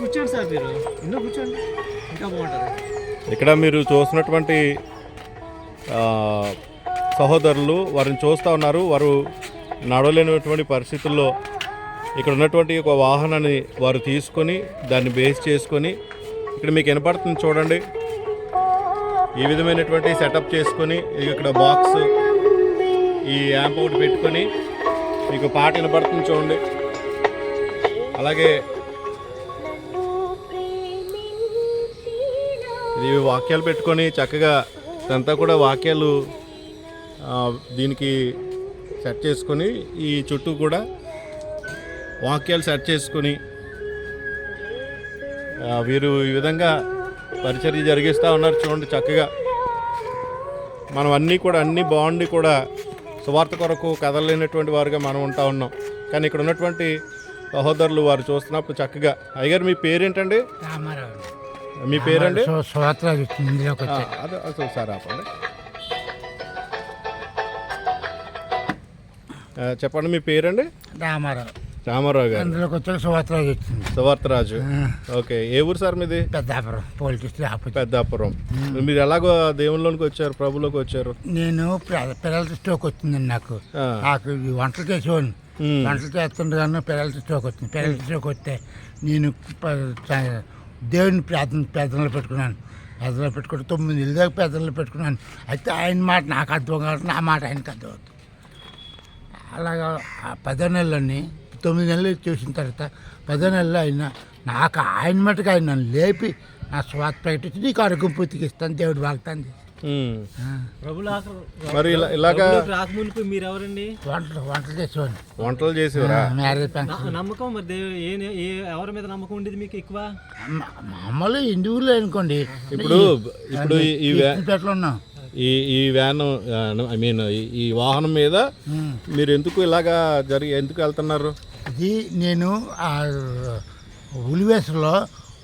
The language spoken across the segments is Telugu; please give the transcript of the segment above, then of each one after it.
కూర్చోండి సార్ మీరు. కూర్చోండి. ఇంకా బాగుంటుంది. ఇక్కడ మీరు చూస్తున్నటువంటి సహోదరులు వారిని చూస్తూ ఉన్నారు. వారు నడవలేనటువంటి పరిస్థితుల్లో ఇక్కడ ఉన్నటువంటి ఒక వాహనాన్ని వారు తీసుకొని దాన్ని బేస్ చేసుకొని ఇక్కడ మీకు వినపడుతుంది చూడండి. ఈ విధమైనటువంటి సెటప్ చేసుకొని ఇక్కడ బాక్స్ ఈ యాంప్ ఒకటి పెట్టుకొని మీకు పాట వినపడుతుంది చూడండి. అలాగే ఇది వాక్యాలు పెట్టుకొని చక్కగా ఇదంతా కూడా వాక్యాలు దీనికి సెట్ చేసుకొని ఈ చుట్టూ కూడా వాక్యాలు సెట్ చేసుకొని వీరు ఈ విధంగా పరిచర్య జరిగిస్తూ ఉన్నారు చూడండి చక్కగా. మనం అన్నీ కూడా అన్నీ బాగుండి కూడా సువార్త కొరకు కదలలేనటువంటి వారుగా మనం ఉంటా ఉన్నాం. కానీ ఇక్కడ ఉన్నటువంటి సహోదరులు వారు చూస్తున్నప్పుడు చక్కగా అయ్యగారు మీ పేరేంటండి? రామారావు. మీ పేరండి? స్తోత్రాలు వచ్చింది ఇందులోకి వచ్చి ఒకసారి ఆపండి. చెప్పండి మీ పేరండి? రామారావు. రామారావు గారు. అందులోకి వచ్చాక స్తోత్రాలు వచ్చింది. సువార్తరాజు. ఓకే ఏ ఊరు సార్ మీది? పెద్దాపురం పోలీస్ పెద్దాపురం. మీరు ఎలాగో దేవుళ్ళలోనికి వచ్చారు ప్రభులోకి వచ్చారు? నేను పిల్ల- పిల్లలకి స్ట్రోక్ వచ్చిందండి నాకు. నాకు వంటలు చేసేవాడిని. వంటలు చేస్తుండగానే పిల్లలకి స్ట్రోక్ వచ్చింది. పిల్లలకి స్ట్రోక్ వస్తే నేను దేవుని ప్రార్థన ప్రార్థనలు పెట్టుకున్నాను. ప్రార్థనలు పెట్టుకుంటే తొమ్మిది నెలల దాకా ప్రార్థనలు పెట్టుకున్నాను. అయితే ఆయన మాట నాకు అర్థం కాదు నా మాట ఆయనకు అర్థం అవుతుంది అలాగా ఆ పదో నెలలని తొమ్మిది నెలలు చూసిన తర్వాత పదో నెలలో ఆయన నాకు ఆయన మటుకు ఆయన నన్ను లేపి నా స్వాత ప్రకటించి నీకు ఆరోగ్యం పూర్తికి ఇస్తాను దేవుడు వాగ్దానం మరి ఇలా ఇలాగా రాకమునుపు మీరు ఎవరండి వంటలు వంటలు చేసేవాడిని. వంటలు చేసేవరా? మ్యారేజ్ నమ్మకం మరి దేవు- ఏ ఏ ఎవరి మీద నమ్మకం ఉండేది మీకు ఎక్కువ? మామూలు ఇంటి ఊర్లో అనుకోండి. ఇప్పుడు ఇప్పుడు ఈ- ఉన్నాం. ఈ ఈ వ్యాన్ ఐ మీన్ ఈ వాహనం మీద. మీరు ఎందుకు ఇలాగా జరిగి ఎందుకు వెళ్తున్నారు? ఇది నేను ఆ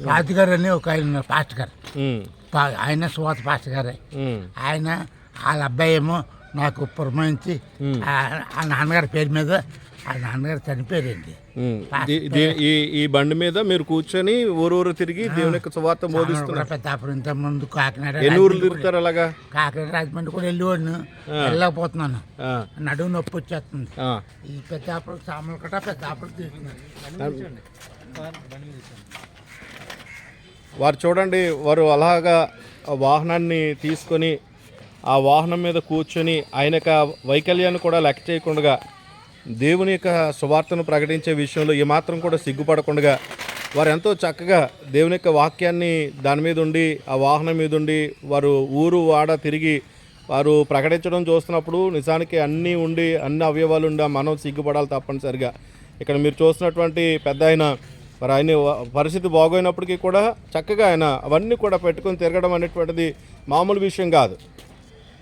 ఉలివేసలో పాతిగారు అని ఒక ఆయన పాస్టర్ గారు. ఉమ్, పా- ఆయన సువాత పాస్టర్ గారే. ఆయన వాళ్ళ అబ్బాయి ఏమో నాకు పురమాయించి ఆ ఆ నాన్నగారి పేరు మీద ఆ నాన్నగారు చనిపోయారండి. ఉమ్. దీ- దీ- ఈ ఈ బండి మీద మీరు కూర్చొని ఊరు ఊరు తిరిగి దేవుని యొక్క సువార్త కూడా బోధిస్తున్నారు పెద్దాపురం ఇంత ముందు కాకినాడ ఎన్ని ఊర్లు రాజమండ్రి కూడా- తిరుగుతారు అలాగా? కాకినాడ రాజమండ్రి కూడా వెళ్ళేవాడిని. వెళ్ళలేకపోతున్నాను ఆ, నడువు నొప్పి వచ్చేస్తుంది. ఆ. ఈ పెద్దాపురం సాములు కట్ట పెద్దాపురం తీస్తున్నాను వారు చూడండి వారు అలాగా వాహనాన్ని తీసుకొని ఆ వాహనం మీద కూర్చొని ఆయన యొక్క వైకల్యాన్ని కూడా లెక్క చేయకుండా దేవుని యొక్క సువార్తను ప్రకటించే విషయంలో ఏమాత్రం కూడా సిగ్గుపడకుండా వారు ఎంతో చక్కగా దేవుని యొక్క వాక్యాన్ని దాని మీద ఉండి ఆ వాహనం మీద ఉండి వారు ఊరు వాడ తిరిగి వారు ప్రకటించడం చూస్తున్నప్పుడు నిజానికి అన్నీ ఉండి అన్ని అవయవాలు ఉండి మనం సిగ్గుపడాలి తప్పనిసరిగా. ఇక్కడ మీరు చూస్తున్నటువంటి పెద్ద ఆయన మరి ఆయన పరిస్థితి బాగోయినప్పటికీ కూడా చక్కగా ఆయన అవన్నీ కూడా పెట్టుకొని తిరగడం అనేటువంటిది మామూలు విషయం కాదు.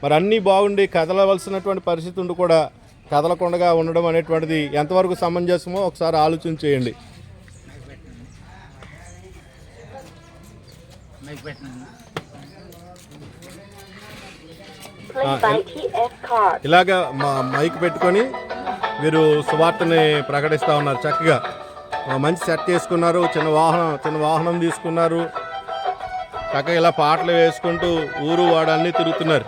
మరి అన్నీ బాగుండి కదలవలసినటువంటి పరిస్థితి ఉండి కూడా కదలకుండా ఉండడం అనేటువంటిది ఎంతవరకు సమంజసమో ఒకసారి ఆలోచన చేయండి. ఇలాగ మా మైక్ పెట్టుకొని వీరు సువార్తని ప్రకటిస్తూ ఉన్నారు చక్కగా. మంచి సెట్ చేసుకున్నారు చిన్న వాహనం చిన్న వాహనం తీసుకున్నారు. చక్కగా ఇలా పాటలు వేసుకుంటూ ఊరు వాడన్నీ తిరుగుతున్నారు.